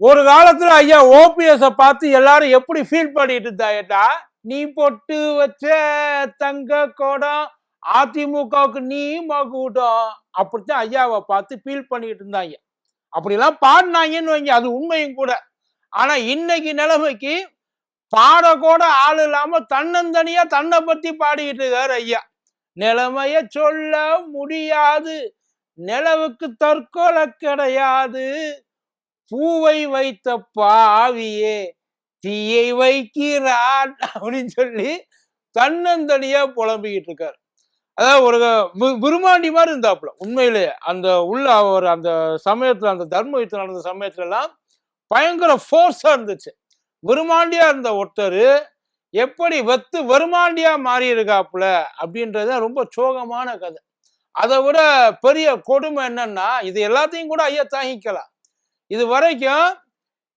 ஒரு காலத்துல ஐயா ஓபிஎஸ பார்த்து எல்லாரும் எப்படி ஃபீல் பண்ணிட்டு இருந்தா நீ பொட்டு வச்ச தங்க கோடம் அதிமுகவுக்கு நீ மகுடம். அப்படித்தான் ஐயாவை பார்த்து ஃபீல் பண்ணிட்டு இருந்தாங்க. அப்படிலாம் பாடினாங்கன்னு வைங்க அது உண்மையும் கூட. ஆனா இன்னைக்கு நிலைமைக்கு பாட கூட ஆள் இல்லாம தன்னந்தனியா தன்னை பத்தி பாடிக்கிட்டு இருக்காரு ஐயா. நிலைமைய சொல்ல முடியாது. நிலவுக்கு தற்கொலை கிடையாது. பூவை வைத்த பாவியே தீயை வைக்கிறான் அப்படின்னு சொல்லி தன்னந்தனியா புலம்பிக்கிட்டு இருக்காரு. அதாவது ஒரு வி- விருமாண்டி மாதிரி இருந்தாப்புல உண்மையிலே அந்த உள்ள அவர் அந்த சமயத்துல அந்த தர்ம யுத்தம் நடந்த சமயத்துல எல்லாம் பயங்கர ஃபோர்ஸா இருந்துச்சு. விருமாண்டியா இருந்த ஒருத்தர் எப்படி வெத்து வருமாண்டியா மாறி இருக்காப்புல அப்படின்றத ரொம்ப சோகமான கதை. அதை விட பெரிய கொடுமை என்னன்னா இது எல்லாத்தையும் கூட ஐயா தாங்கிக்கலாம். இது வரைக்கும்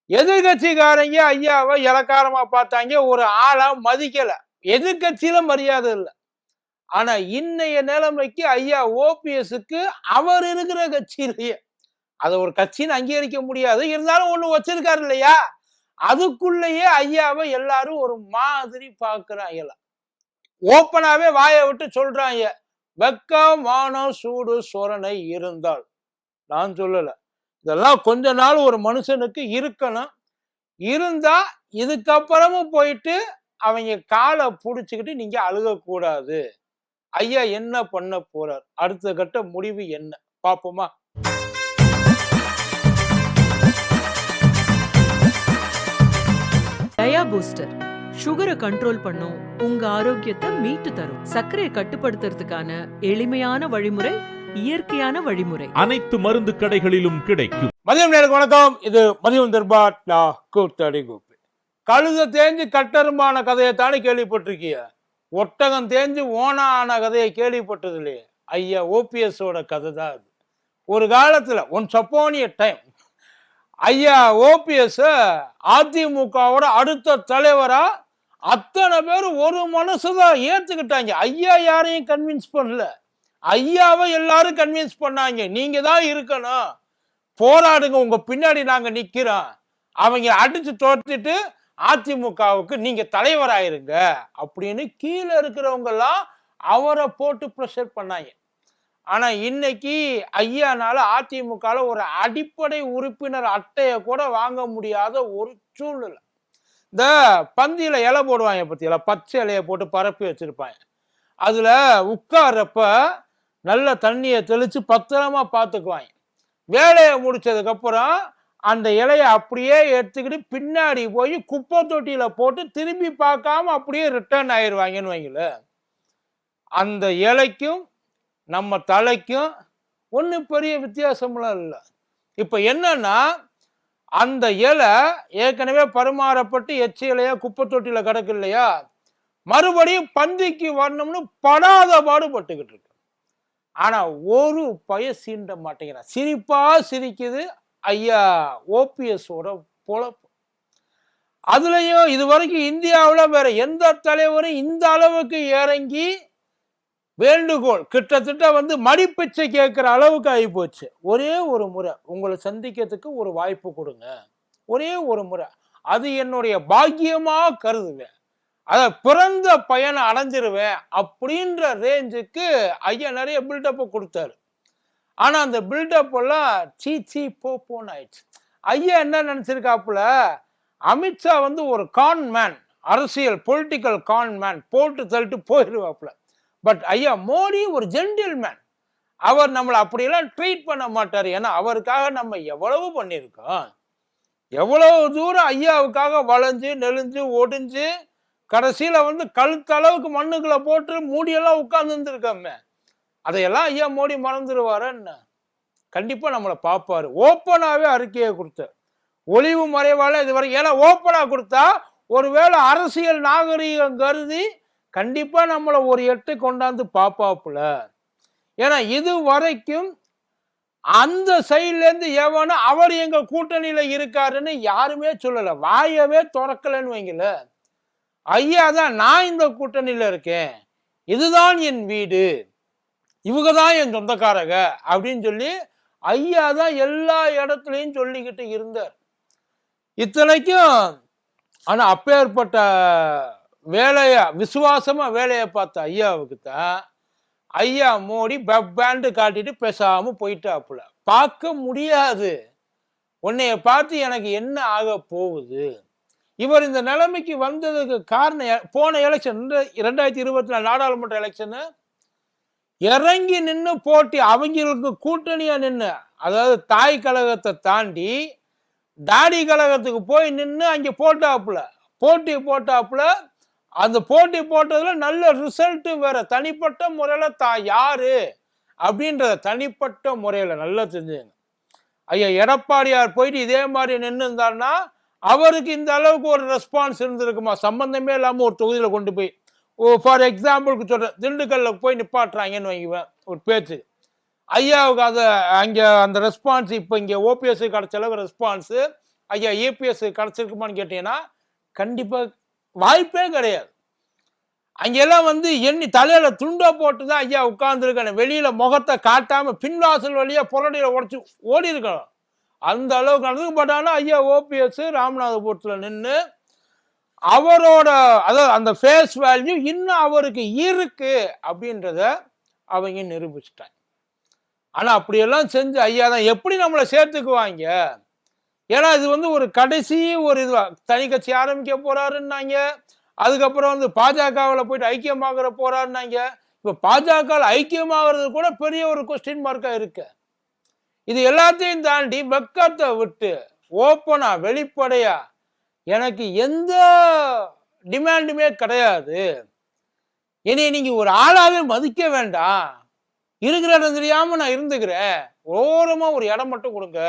எதிர்கட்சிக்காரங்க ஐயாவை இலக்காரமா பார்த்தாங்க ஒரு ஆளா மதிக்கல. எதிர்கட்சியில மரியாதை இல்லை. ஆனா இன்னைய நிலைமைக்கு ஐயா ஓபிஎஸ்க்கு அவர் இருக்கிற கட்சியிலேயே அதை ஒரு கட்சின்னு அங்கீகரிக்க முடியாது. இருந்தாலும் ஒண்ணு வச்சிருக்காரு இல்லையா? அதுக்குள்ளேயே ஐயாவை எல்லாரும் ஒரு மாதிரி பார்க்கறாங்க ஓப்பனாவே வாயை விட்டு சொல்றாங்க வெக்கம் மானம் சூடு சொரணை இருந்தால். நான் சொல்லலை. இதெல்லாம் கொஞ்ச நாள் ஒரு மனுஷனுக்கு இருக்கணும். இருந்தா இதுக்கப்புறமும் போயிட்டு அவங்க காலை பிடிச்சிக்கிட்டு நீங்க அழுகக்கூடாது. ஐயா என்ன பண்ண போறார்? அடுத்த கட்ட முடிவு என்ன? பாப்போமா டயா பூஸ்டர். சுகரை கண்ட்ரோல் பண்ணும். உங்க ஆரோக்கியத்தை மீட்டு தரும். சர்க்கரையை கட்டுப்படுத்துறதுக்கான எளிமையான வழிமுறை இயற்கையான வழிமுறை. அனைத்து மருந்து கடைகளிலும் கிடைக்கும். மதியம் நேருக்கு வணக்கம். இது மதியம் தர்பார். நான் கூத்தடி கூப்பி. கழுத தேஞ்சு கட்டருமான கதையை தானே கேள்விப்பட்டிருக்கிய? ஒட்டகம் தேஞ்சு ஓனா ஆன கதையை கேள்விப்பட்டது இல்லையே ஐயா ஓபிஎஸோட கதை தான் அது. ஒரு காலத்துல ஒன் சப்போனிய டைம் ஐயா ஓபிஎஸ் அதிமுகவோட அடுத்த தலைவரா அத்தனை பேர் ஒரு மனசுதான் ஏத்துக்கிட்டாங்க. ஐயா யாரையும் கன்வின்ஸ் பண்ணல. ஐயாவை எல்லாரும் கன்வின்ஸ் பண்ணாங்க. நீங்க தான் இருக்கணும். போராடுங்க. உங்க பின்னாடி நாங்க நிக்கிறோம். அவங்க அடிச்சு தோத்துட்டு அதிமுகவுக்கு நீங்க தலைவராயிருங்க. அப்படின்னு கீழே இருக்கிறவங்க எல்லாம் அவரை போட்டு ப்ரெஷர் பண்ணாங்க. ஆனா இன்னைக்கு ஐயானால அதிமுகல ஒரு அடிப்படை உறுப்பினர் அட்டையை கூட வாங்க முடியாத ஒரு சூழ்நிலை. இந்த பந்தியில இலை போடுவாங்க பத்தியில பச்சை இலையை போட்டு பரப்பி வச்சிருப்பாங்க. அதுல உட்கார்றப்ப நல்ல தண்ணியை தெளித்து பத்திரமா பார்த்துக்குவாங்க வேலையை முடிச்சதுக்கப்புறம் அந்த இலையை அப்படியே எடுத்துக்கிட்டு பின்னாடி போய் குப்பை தொட்டியில் போட்டு திரும்பி பார்க்காம அப்படியே ரிட்டர்ன் ஆயிடுவாங்கன்னு வைங்களேன் அந்த இலைக்கும் நம்ம தலைக்கும் ஒன்றும் பெரிய வித்தியாசம்லாம் இல்லை. இப்போ என்னன்னா அந்த இலை ஏற்கனவே பரிமாறப்பட்டு எச்சி இலையா குப்பை தொட்டியில் கிடக்கு இல்லையா? மறுபடியும் பந்திக்கு வரணும்னு படாத பாடுபட்டுக்கிட்டு இருக்கு. ஆனால் ஒரு பய சீண்ட மாட்டேங்கிறான் சிரிப்பாக சிரிக்குது. ஐயா ஓபிஎஸோட பொழப்பு. அதுலேயும் இது வரைக்கும் இந்தியாவில் வேற எந்த தலைவரும் இந்த அளவுக்கு இறங்கி வேண்டுகோள் கிட்டத்தட்ட வந்து மடிப்பிச்சை கேட்குற அளவுக்கு ஆகி போச்சு ஒரே ஒரு முறை உங்களை சந்திக்கிறதுக்கு ஒரு வாய்ப்பு கொடுங்க. ஒரே ஒரு முறை. அது என்னுடைய பாக்கியமாக கருதுவேன். அத பிறந்த பயனை அடைஞ்சிருவேன் அப்படின்ற ரேஞ்சுக்கு ஐயா நிறைய பில்டப்பை கொடுத்தாரு. ஆனால் அந்த பில்டப் எல்லாம் சீ சீ போ போன்னு ஆயிடுச்சு. ஐயா என்ன நினச்சிருக்காப்புல? அமித்ஷா வந்து ஒரு கான் மேன் அரசியல் பொலிட்டிக்கல் கான் மேன் போட்டு தள்ளிட்டு போயிடுவாப்புல பட் ஐயா மோடி ஒரு ஜென்டில் மேன் அவர் நம்மளை அப்படியெல்லாம் ட்ரீட் பண்ண மாட்டார். ஏன்னா அவருக்காக நம்ம எவ்வளவு பண்ணியிருக்கோம்? எவ்வளவு தூரம் ஐயாவுக்காக வளைஞ்சு நெளிஞ்சு ஒடிஞ்சு கடைசியில் வந்து கழுத்தளவுக்கு மண்ணுக்குள்ள போட்டு மூடியெல்லாம் உட்கார்ந்து இருந்திருக்கோமே அதையெல்லாம் ஐயா மோடி மறந்துடுவாரன்னு கண்டிப்பாக நம்மளை பார்ப்பாரு. ஓப்பனாகவே அறிக்கையை கொடுத்தார். ஒளிவு மறைவால இதுவரை ஏன்னா ஓப்பனாக கொடுத்தா ஒருவேளை அரசியல் நாகரீகம் கருதி கண்டிப்பாக நம்மளை ஒரு எட்டு கொண்டாந்து பாப்பாப்புல ஏன்னா இது வரைக்கும் அந்த சைட்லேருந்து ஏவானோ அவர் எங்கள் கூட்டணியில் இருக்காருன்னு யாருமே சொல்லலை. வாயவே திறக்கலன்னு வைங்களேன். ஐயா தான் நான் இந்த கூட்டணியில் இருக்கேன். இதுதான் என் வீடு. இவங்க தான் என் சொந்தக்காரங்க அப்படின்னு சொல்லி ஐயா தான் எல்லா இடத்துலையும் சொல்லிக்கிட்டு இருந்தார். இத்தனைக்கும் ஆனால் அப்பேற்பட்ட வேலைய விசுவாசமாக வேலையை பார்த்த ஐயாவுக்கு தான் ஐயா மோடி பேண்டு காட்டிட்டு பேசாமல் போயிட்டாப்புல. பார்க்க முடியாது. உன்னைய பார்த்து எனக்கு என்ன ஆக போகுது? இவர் இந்த நிலைமைக்கு வந்ததுக்கு காரணம் போன எலெக்ஷன் ரெண்டாயிரத்தி இருபத்தி நாலு நாடாளுமன்ற எலெக்ஷனு இறங்கி நின்று போட்டி அவங்களுக்கு கூட்டணியாக நின்று அதாவது தாய் கழகத்தை தாண்டி தாடி கழகத்துக்கு போய் நின்று அங்கே போட்டாப்புல போட்டி போட்டாப்புல அந்த போட்டி போட்டதில் நல்ல ரிசல்ட்டு வேற. தனிப்பட்ட முறையில் தான் யாரு அப்படின்றத தனிப்பட்ட முறையில் நல்லா தெரிஞ்சுங்க. ஐயா எடப்பாடியார் போயிட்டு இதே மாதிரி நின்று இருந்தாருன்னா அவருக்கு இந்த அளவுக்கு ஒரு ரெஸ்பான்ஸ் இருந்திருக்குமா? சம்பந்தமே இல்லாமல் ஒரு தொகுதியில் கொண்டு போய் ஓ ஃபார் எக்ஸாம்பிளுக்கு சொல்கிறேன் திண்டுக்கல்ல போய் நிப்பாட்டுறாங்கன்னு வைங்குவேன் ஒரு பேச்சு. ஐயாவுக்கு அதை அங்கே அந்த ரெஸ்பான்ஸ் இப்போ இங்கே ஓபிஎஸ் கிடைச்ச அளவு ரெஸ்பான்ஸு ஐயா ஏபிஎஸ் கிடச்சிருக்குமான்னு கேட்டீங்கன்னா கண்டிப்பாக வாய்ப்பே கிடையாது. அங்கெல்லாம் வந்து எண்ணி தலையில துண்டை போட்டு தான் ஐயா உட்கார்ந்துருக்கணும். வெளியில முகத்தை காட்டாம பின்வாசல் வழியா புரடியில உடச்சி ஓடி இருக்கணும் அந்த அளவுக்கு நடந்து பட் ஆனால் ஐயா ஓபிஎஸ் ராமநாதபுரத்தில் நின்று அவரோட அதாவது அந்த ஃபேஸ் வேல்யூ இன்னும் அவருக்கு இருக்கு அப்படின்றத அவங்க நிரூபிச்சிட்டாங்க. ஆனால் அப்படியெல்லாம் செஞ்சு ஐயா தான் எப்படி நம்மளை சேர்த்துக்குவாங்க? ஏன்னா இது வந்து ஒரு கடைசி ஒரு இது தனி கட்சி ஆரம்பிக்க போறாருன்னாங்க. அதுக்கப்புறம் வந்து பாஜகவில் போயிட்டு ஐக்கியமாகிற போறாருன்னாங்க. இப்போ பாஜக ஐக்கியமாகிறது கூட பெரிய ஒரு கொஸ்டின் மார்க்காக இருக்குது இது எல்லாத்தையும் தாண்டி வெக்கத்தை விட்டு ஓப்பனா வெளிப்படையா எனக்கு எந்த டிமாண்டுமே கிடையாது. என்னை நீங்க ஒரு ஆளாவே மதிக்க வேண்டாம். இருக்கிற இடம் தெரியாம நான் இருந்துக்கிறேன். ஓரமா ஒரு இடம் மட்டும் கொடுங்க.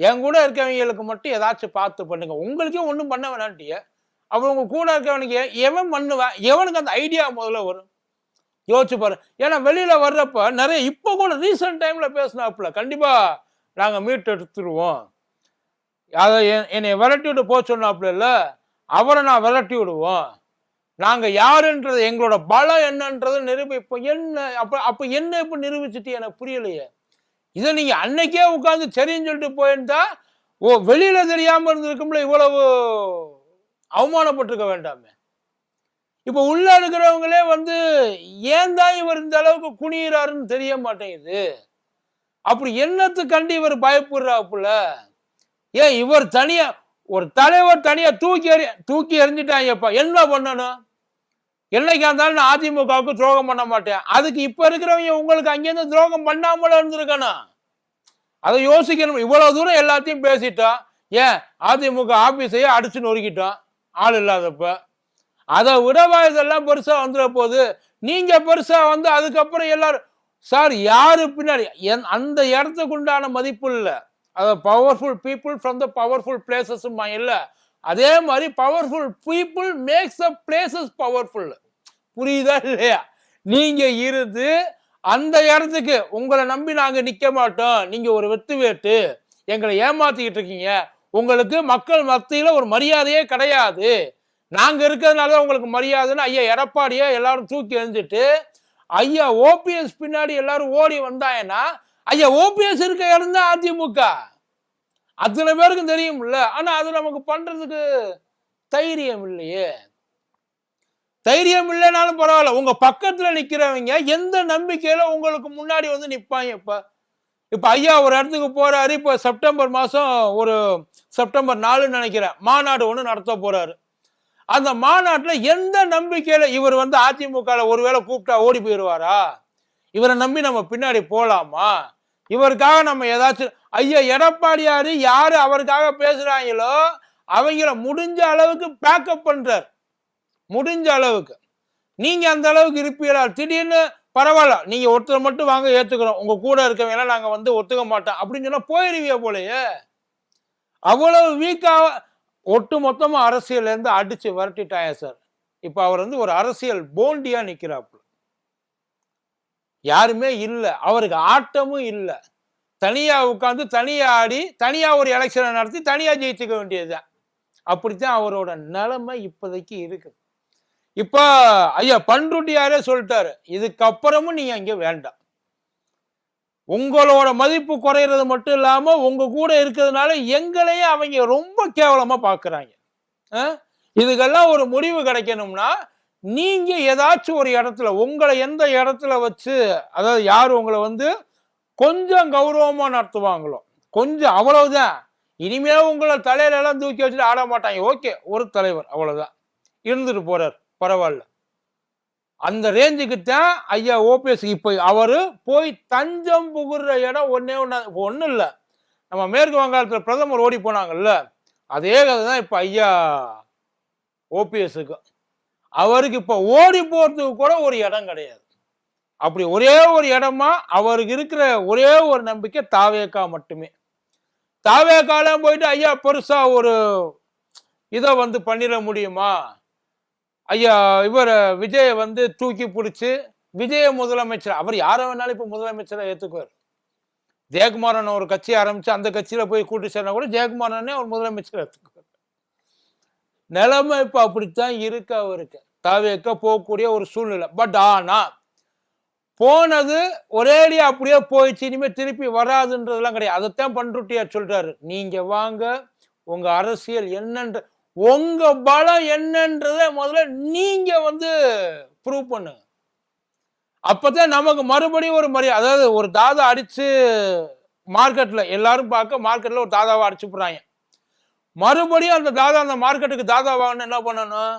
என் கூட இருக்கவங்களுக்கு மட்டும் ஏதாச்சும் பார்த்து பண்ணுங்க. உங்களுக்கே ஒன்றும் பண்ண வேணான்ட்டிய அப்புறம் உங்க கூட இருக்கவனுக்கு எவன் பண்ணுவேன் எவனுக்கு அந்த ஐடியா முதல்ல வரும்? யோசிச்சு பாரு. ஏன்னா வெளியில வர்றப்ப நிறைய இப்போ கூட ரீசெண்ட் டைம்ல பேசினாப்புல கண்டிப்பா நாங்க மீட் எடுத்துருவோம். அதை என்னை விரட்டி விட்டு போக சொன்னாப்புல இல்ல அவரை நான் விரட்டி விடுவோம். நாங்க யாருன்றது எங்களோட பலம் என்னன்றது நிரூபிப்போம் என்ன அப்ப அப்ப என்ன இப்ப நிரூபிச்சுட்டு எனக்கு புரியலையே. இதை நீங்க அன்னைக்கே உட்காந்து சரின்னு சொல்லிட்டு போயிருந்தா ஓ வெளியில தெரியாம இருந்திருக்கும்ல இவ்வளவு அவமானப்பட்டிருக்க வேண்டாமே. இப்ப உள்ள இருக்கிறவங்களே வந்து ஏன் தான் இவர் இந்த அளவுக்கு குனிகிறாருன்னு தெரிய மாட்டேங்குது? அப்படி என்னத்துக்கண்டு இவர் பயப்படுறாப்புல? ஏன் இவர் தனியா ஒரு தலைவர் தனியா தூக்கி எறி தூக்கி எறிஞ்சிட்டாங்கப்பா. என்ன பண்ணணும்? என்னைக்கா இருந்தாலும் நான் அதிமுகவுக்கு துரோகம் பண்ண மாட்டேன். அதுக்கு இப்ப இருக்கிறவங்க உங்களுக்கு அங்கேருந்து துரோகம் பண்ணாமல இருந்திருக்கணும். அதை யோசிக்கணும். இவ்வளவு தூரம் எல்லாத்தையும் பேசிட்டோம். ஏன்? அதிமுக ஆபீஸையே அடிச்சு நொறுக்கிட்டோம். ஆள் இல்லாதப்ப. அதை விடவா இதெல்லாம் பெருசா வந்துட போகுது நீங்க பெருசா வந்து அதுக்கப்புறம் எல்லாரும் சார் யாரு பின்னாடி? என் அந்த இடத்துக்கு உண்டான மதிப்பு இல்லை. அதை powerful people from the powerful பிளேசஸ்மா இல்லை. அதே மாதிரி powerful people makes a places powerful புரியுதா இல்லையா? நீங்க இருந்து அந்த இடத்துக்கு உங்களை நம்பி நாங்க நிக்க மாட்டோம். நீங்க ஒரு வெத்து வேட்டு. எங்களை ஏமாத்திக்கிட்டு இருக்கீங்க. உங்களுக்கு மக்கள் மத்தியில ஒரு மரியாதையே கிடையாது. நாங்கள் இருக்கிறதுனால தான் உங்களுக்கு மரியாதைன்னு ஐயா எடப்பாடியை எல்லாரும் தூக்கி எழுந்துட்டு ஐயா ஓபிஎஸ் பின்னாடி எல்லாரும் ஓடி வந்தாங்கன்னா ஐயா ஓபிஎஸ் இருக்க இடம் தான் அதிமுக. அத்தனை பேருக்கும் தெரியும்ல. ஆனால் அது நமக்கு பண்ணுறதுக்கு தைரியம் இல்லையே. தைரியம் இல்லைனாலும் பரவாயில்ல. உங்கள் பக்கத்தில் நிற்கிறவங்க எந்த நம்பிக்கையில் உங்களுக்கு முன்னாடி வந்து நிற்பாங்க இப்போ? இப்போ ஐயா ஒரு இடத்துக்கு போகிறாரு இப்போ செப்டம்பர் மாதம் ஒரு செப்டம்பர் நாலுன்னு நினைக்கிறேன். மாநாடு ஒன்று நடத்த போகிறாரு அந்த மாநாட்டில் எந்த நம்பிக்கையில் இவர் வந்து அதிமுகவில் ஒருவேளை கூப்பிட்டா ஓடி போயிடுவாரா? இவரை நம்பி நம்ம பின்னாடி போகலாமா இவருக்காக நம்ம ஏதாச்சும் ஐயா எடப்பாடியார் யார் அவருக்காக பேசுகிறாங்களோ அவங்கள முடிஞ்ச அளவுக்கு பேக்கப் பண்ணுறார் முடிஞ்ச அளவுக்கு. நீங்கள் அந்த அளவுக்கு இருப்பீங்களா திடீர்னு பரவாயில்ல நீங்கள் ஒருத்தர் மட்டும் வாங்க ஏற்றுக்கிறோம் உங்கள் கூட இருக்கவங்க நாங்கள் வந்து ஒத்துக்க மாட்டோம். அப்படின்னு சொன்னால் போயிருவிய போலயே. அவ்வளவு வீக்காக ஒட்டு மொத்தமாக அரசியலேருந்து அடித்து அடிச்சு விரட்டிட்டாங்க சார். இப்போ அவர் வந்து ஒரு அரசியல் போண்டியாக நிற்கிறாப்புல யாருமே இல்லை. அவருக்கு ஆட்டமும் இல்லை. தனியாக உட்காந்து தனியாக ஆடி தனியாக ஒரு எலெக்ஷனை நடத்தி தனியாக ஜெயிச்சுக்க வேண்டியதுதான் அப்படித்தான் அவரோட நிலைமை இப்போதைக்கு இருக்குது இப்போ ஐயா பண்ருட்டியாரே சொல்லிட்டாரு. இதுக்கப்புறமும் நீங்கள் அங்கே வேண்டாம். உங்களோட மதிப்பு குறையிறது மட்டும் இல்லாம உங்க கூட இருக்கிறதுனால எங்களையே அவங்க ரொம்ப கேவலமா பாக்குறாங்க. இதுக்கெல்லாம் ஒரு முடிவு கிடைக்கணும்னா நீங்க ஏதாச்சும் ஒரு இடத்துல உங்களை எந்த இடத்துல வச்சு அதாவது யார் உங்களை வந்து கொஞ்சம் கௌரவமா நடத்துவாங்களோ கொஞ்சம் அவ்வளவுதான். இனிமே உங்களை தலையில எல்லாம் தூக்கி வச்சுட்டு ஆட மாட்டாங்க ஓகே ஒரு தலைவர் அவ்வளவுதான். இருந்துட்டு போறார் பரவாயில்ல. அந்த ரேஞ்சுக்கு தான் ஐயா ஓபிஎஸ் இப்போ அவர் போய் தஞ்சம் புகுற இடம் ஒன்றே ஒன்று ஒன்றும் இல்லை. நம்ம மேற்கு வங்காளத்தில் பிரதமர் ஓடி போனாங்கல்ல அதே கதை தான் இப்போ ஐயா ஓபிஎஸ்க்கு. அவருக்கு இப்போ ஓடி போகிறதுக்கு கூட ஒரு இடம் கிடையாது. அப்படி ஒரே ஒரு இடமா அவருக்கு இருக்கிற ஒரே ஒரு நம்பிக்கை தாவேக்கா மட்டுமே. தாவேக்காலாம் போயிட்டு ஐயா பெருசாக ஒரு இதை வந்து பண்ணிட முடியுமா? ஐயா இவர் விஜய வந்து தூக்கி பிடிச்சி விஜய முதலமைச்சர் அவர் யாரை வேணாலும் இப்போ முதலமைச்சரை ஏற்றுக்குவார் ஜெயக்குமாரன் ஒரு கட்சி ஆரம்பிச்சு அந்த கட்சியில போய் கூட்டி சேர்ந்தா கூட ஜெயக்குமாரனே அவர் முதலமைச்சர் ஏற்றுக்குவார் நிலைமை இப்போ அப்படித்தான் இருக்கு அவருக்கு. தவிர்க்க போகக்கூடிய ஒரு சூழ்நிலை. பட் ஆனா போனது ஒரேடியா அப்படியே போயிடுச்சு இனிமேல் திருப்பி வராதுன்றதெல்லாம் கிடையாது. அதைத்தான் பண்ருட்டியார் சொல்றாரு. நீங்க வாங்க உங்க அரசியல் என்னன்ற உங்க பலம் என்னன்றத முதல்ல நீங்க வந்து ப்ரூவ் பண்ணுங்க. அப்பதான் நமக்கு மறுபடியும் ஒரு மரியாதை அதாவது ஒரு தாதா அடிச்சு மார்க்கெட்ல எல்லாரும் பார்க்க மார்க்கெட்ல ஒரு தாதாவை அடிச்சு போடுறாங்க மறுபடியும் அந்த தாதா அந்த மார்க்கெட்டுக்கு தாதா என்ன பண்ணணும்?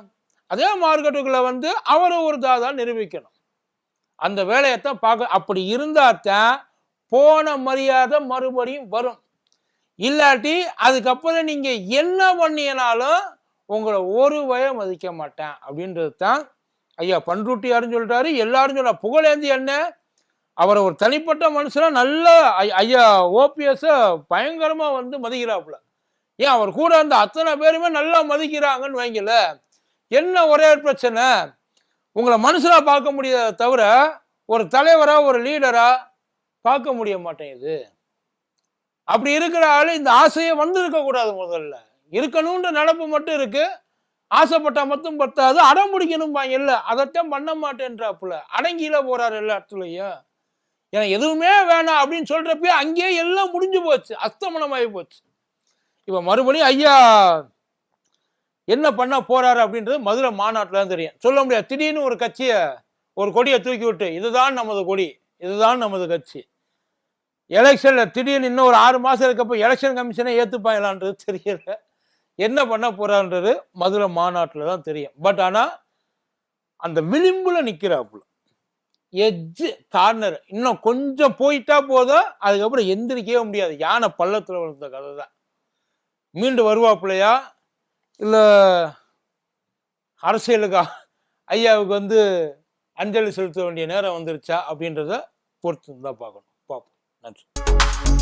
அதே மார்க்கெட்டுக்குள்ள வந்து அவரை ஒரு தாதா நிரூபிக்கணும். அந்த வேலையைத்தான் பார்க்க அப்படி இருந்தால் தான் போன மரியாதை மறுபடியும் வரும். இல்லாட்டி அதுக்கப்புறம் நீங்கள் என்ன பண்ணினாலும் உங்களை ஒரு வய மதிக்க மாட்டேன் அப்படின்றது தான் ஐயா பண்ருட்டியாருன்னு சொல்லிட்டாரு. எல்லாரும் சொல்ல புகழேந்தி என்ன? அவரை ஒரு தனிப்பட்ட மனுஷனா நல்ல ஐயா ஓபிஎஸ்ஸை பயங்கரமாக வந்து மதிக்கிறாப்புல. ஏன் அவர் கூட இருந்த அத்தனை பேருமே நல்லா மதிக்கிறாங்கன்னு வைங்கல என்ன ஒரே பிரச்சனை? உங்களை மனுஷனாக பார்க்க முடியாத தவிர ஒரு தலைவராக ஒரு லீடராக பார்க்க முடிய மாட்டேங்குது. அப்படி இருக்கிற ஆளு இந்த ஆசையே வந்திருக்க கூடாது முதல்ல. இருக்கணும்ன்ற நினப்பு மட்டும் இருக்கு. ஆசைப்பட்டா மட்டும் பத்தாது. அடம் முடிக்கணும் இல்லை. அதைத்தான் பண்ண மாட்டேன்றாப்புல. அடங்கியில போறாரு எல்லா இடத்துலயும் ஏன்னா எதுவுமே வேணாம் அப்படின்னு சொல்றப்பயே அங்கேயே எல்லாம் முடிஞ்சு போச்சு. அஸ்தமனமாகி போச்சு. இப்ப மறுபடியும் ஐயா என்ன பண்ண போறாரு அப்படின்றது மதுரை மாநாட்டில் தெரியும். சொல்ல முடியாது. திடீர்னு ஒரு கட்சியை ஒரு கொடியை தூக்கி விட்டு இதுதான் நமது கொடி இதுதான் நமது கட்சி. எலெக்ஷனில் திடீர்னு இன்னும் ஒரு ஆறு மாதம் இருக்கப்போ எலெக்ஷன் கமிஷனை ஏத்துப்பாங்களான்றது தெரியல. என்ன பண்ண போகிறான்றது மதுரை மாநாட்டில் தான் தெரியும். பட் ஆனால் அந்த விளிம்பில் நிற்கிறாப்புல எஜ்ஜு கார்னர் இன்னும் கொஞ்சம் போயிட்டா போதும் அதுக்கப்புறம் எந்திரிக்கவே முடியாது. யானை பள்ளத்தில் வளர்ந்த கதை தான். மீண்டு வருவாப்புலையா இல்லை அரசியலுக்கா? ஐயாவுக்கு வந்து அஞ்சலி செலுத்த வேண்டிய நேரம் வந்துருச்சா அப்படின்றத பொறுத்து தான் பார்க்கணும். நன்றி.